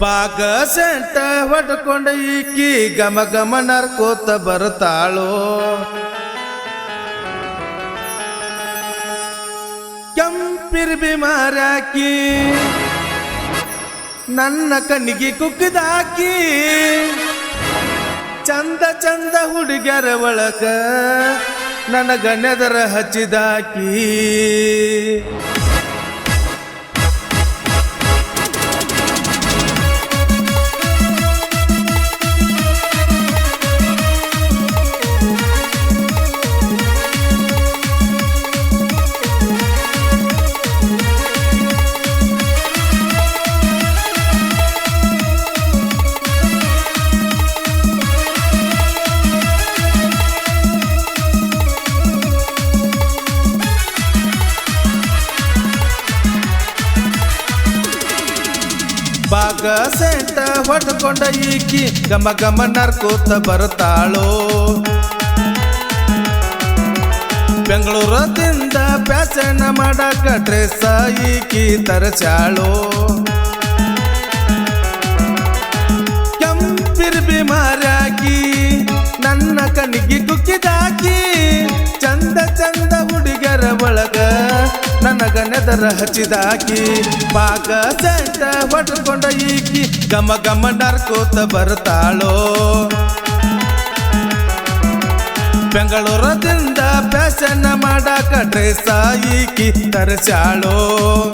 ಪಾಕ ಸೆಂಟ ಹೊಡ್ಕೊಂಡ ಈಕಿ ಗಮ ಗಮ ನರ್ಕೋತ ಬರ್ತಾಳೋ. ಕೆಂಪಿರ್ಬಿ ಮಾರಾಕಿ ನನ್ನ ಕಣ್ಣಿಗೆ ಕುಕ್ಕಿದಾಕಿ. ಚಂದ ಚಂದ ಹುಡುಗರ ಒಳಗ ನನಗ ನೆದರ ಹಚ್ಚಿದಾಕಿ. ಬಾಗ ಸೆಂಟ ಹೊಡ್ಕೊಂಡ ಈಕಿ ಗಮ ಗಮ ನರ್ಕೋತ ಬರ್ತಾಳೋ ಬೆಂಗಳೂರದಿಂದ ಪ್ಯಾಸನ ಮಾಡಾಕ ಡ್ರೆಸ್ ಈಕಿ ತರಚಾಳೋ ಕೆಂಪಿರ್ಬಿ ಮಾರ್ಯ ಕಣ್ಣಿಗೆ ಕುಕ್ಕಿದಾಕಿ ಚಂದ ಚಂದ ಹುಡುಗರ ಒಳಗ ನನಗ ನೆದರ ಹಚ್ಚಿದಾಕಿ. ಪಾಕ ಸೆಂಟ ಹೊಡ್ಕೊಂಡ ಈಕಿ ಗಮ ಗಮ ನರ್ಕೋತ ಬರ್ತಾಳೋ. ಬೆಂಗಳೂರದಿಂದ ಫ್ಯಾಷನ್ ಮಾಡಾಕ ಡ್ರೆಸ್ ಈಕಿ ತರಸಾಳೋ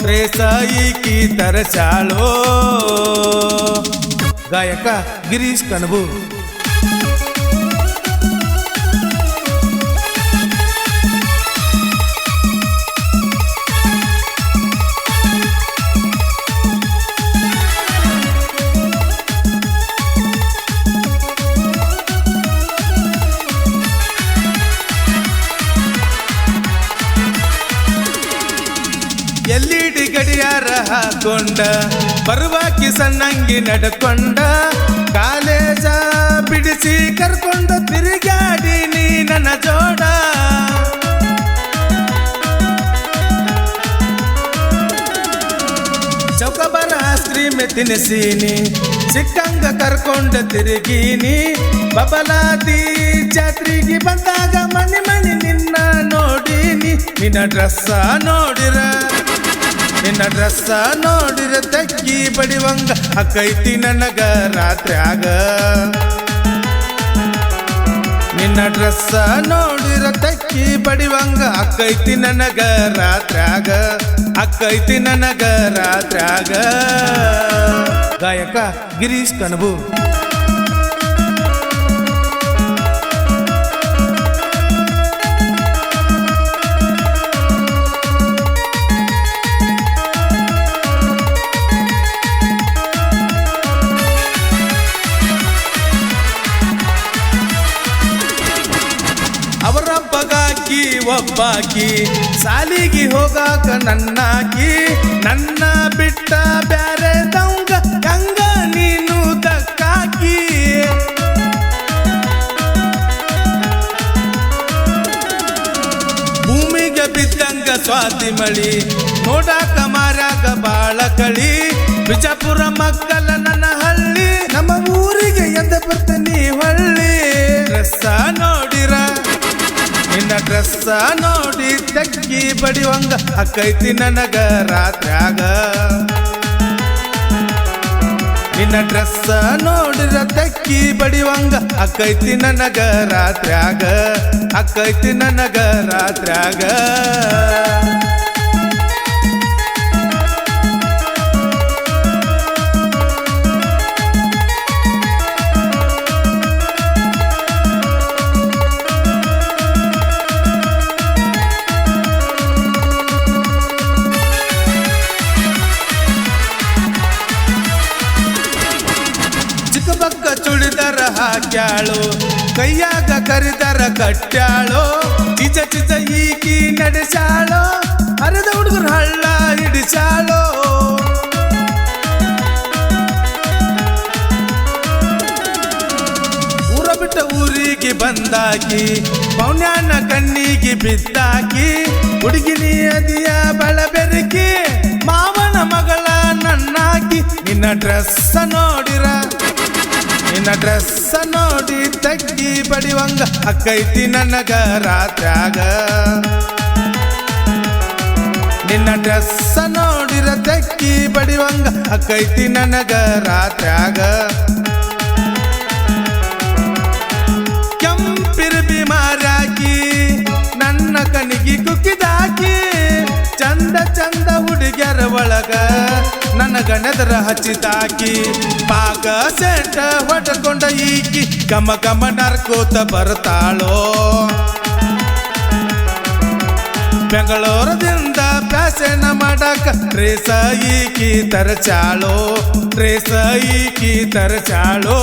ಡ್ರೆಸ್ ಈಕಿ ತರಸಾಳೋ ಗಾಯಕ ಗಿರೀಶ್ ಕಣಬು ಗಡಿಯಾರ ಹಾಕೊಂಡ ಬರುವಾಕಿ ಸಣ್ಣಂಗಿ ನಡ್ಕೊಂಡ, ಕಾಲೇಜ ಬಿಡಿಸಿ ಕರ್ಕೊಂಡ ತಿರುಗಾಡಿ ನೀ ನನ್ನ ಜೋಡ. ಚೌಕಬರ ಸ್ತ್ರೀಮೆ ತಿನಿಸೀನಿ ಸಿಕ್ಕಂಗ ಕರ್ಕೊಂಡ ತಿರುಗೀನಿ. ಬಬಲಾದಿ ಜಾತ್ರೆಗೆ ಬಂದಾಗ ಮಣಿ ಮಣಿ ನಿನ್ನ ನೋಡೀನಿ, ನಿನ್ನ ಡ್ರೆಸ್ಸ ನೋಡಿರ. ನಿನ್ನ ಡ್ರೆಸ್ಸ ನೋಡಿರ ತಕ್ಕಿ ಬಡಿವಂಗ. ಅಕ್ಕೈತಿ ನನಗ ರಾತ್ರ್ಯಾಗ ನಿನ್ನ ಡ್ರೆಸ್ಸ ನೋಡಿರ ತಕ್ಕಿ ಬಡಿವಂಗ. ಅಕ್ಕೈತಿ ನನಗ ರಾತ್ರ್ಯಾಗ ಅಕ್ಕೈತಿ ನನಗ ರಾತ್ರ್ಯಾಗ ಗಾಯಕ ಗಿರೀಶ್ ಕಣಬು ಒಬ್ಬಾಕಿ, ಸಾಲಿಗೆ ಹೋಗಾಕ ನನ್ನಾಕಿ, ನನ್ನ ಬಿಟ್ಟ ಬ್ಯಾರೆ ದಂಗ, ಗಂಗ ನೀನು ದಕ್ಕಾಕಿ. ಭೂಮಿಗೆ ಬಿದ್ದಂಗ ಸ್ವಾತಿ ಮಳಿ, ನೋಡಾಕ ಮಾರಾಗ ಬಾಳ ಕಳಿ. ಬಿಜಾಪುರ ಮಕ್ಕಳ ನನ್ನ ಹಳ್ಳಿ, ನಮ್ಮ ಊರಿಗೆ ಎಂದ ಬರ್ತೀನಿ ಹೊಳ್ಳಿ. ನಿನ್ನ ಡ್ರೆಸ್ಸ ನೋಡಿ ತಕ್ಕಿ ಬಡಿವಂಗ ಅಕ್ಕೈತಿ ನನಗ ರಾತ್ರ್ಯಾಗ. ನಿನ್ನ ಡ್ರೆಸ್ಸ ನೋಡಿರ ತಕ್ಕಿ ಬಡಿವಂಗ ಅಕ್ಕೈತಿ ನನಗ ರಾತ್ರ್ಯಾಗ. ಅಕ್ಕೈತಿ ನನಗ ರಾತ್ರ್ಯಾಗ. ಹಾಕ್ಯಾಳು ಕೈಯಾಗ ಕರೆದರ ಕಟ್ಟ್ಯಾಳೋ ಚಿಚ ಚಿಚ ಈಕಿ ನಡೆಸಾಳೋ ಅರೆದ ಹುಡುಗರು ಹಳ್ಳ ಹಿಡಿಸಾಳೋ ಊರ ಬಿಟ್ಟ ಊರಿಗೆ ಬಂದಾಕಿ ಪೌನ್ಯಾನ ಕಣ್ಣಿಗೆ ಬಿದ್ದಾಕಿ ಹುಡುಗಿನಿ ಅದಿಯ ಬಳ ಬೆರಕಿ, ಮಾವನ ಮಗಳ ನನ್ನಾಕಿ, ನಿನ್ನ ನಿನ್ನ ಡ್ರೆಸ್ ನೋಡಿರ ನಿನ್ನ ಡ್ರೆಸ್ಸ ನೋಡಿ ತಗ್ಗಿ ಬಡಿವಂಗ, ಅಕ್ಕೈತಿ ನನಗ ರಾತ್ರ್ಯಾಗ. ನಿನ್ನ ಡ್ರೆಸ್ಸ ನೋಡಿರ ತಗ್ಗಿ ಬಡಿವಂಗ, ಅಕ್ಕೈತಿ ನನಗ ರಾತ್ರ್ಯಾಗ. ಕೆಂಪಿರ್ಬಿ ಮಾರಾಕಿ ನನ್ನ ಕಣಿಗಿ ಕುಕ್ಕಿದಾಕಿ, ಚಂದ ಚಂದ ಹುಡುಗ್ಯರ ಒಳಗ ನನ್ನ ಗಣದರ ಹಚ್ಚಿದಾಕಿ ಪಾಕ ಸೆಂಟ ಹೊಡ್ಕೊಂಡ ಈಕಿ ಗಮ ಕಮ ನರ್ಕೋತ ಬರ್ತಾಳೋ. ಬೆಂಗಳೂರದಿಂದ ಪ್ಯಾಸೆನ ಮಾಡಕ ರೇಸ ಈಕಿ ತರಚಾಳೋ, ರೇಸ ಈಕಿ ತರಚಾಳೋ.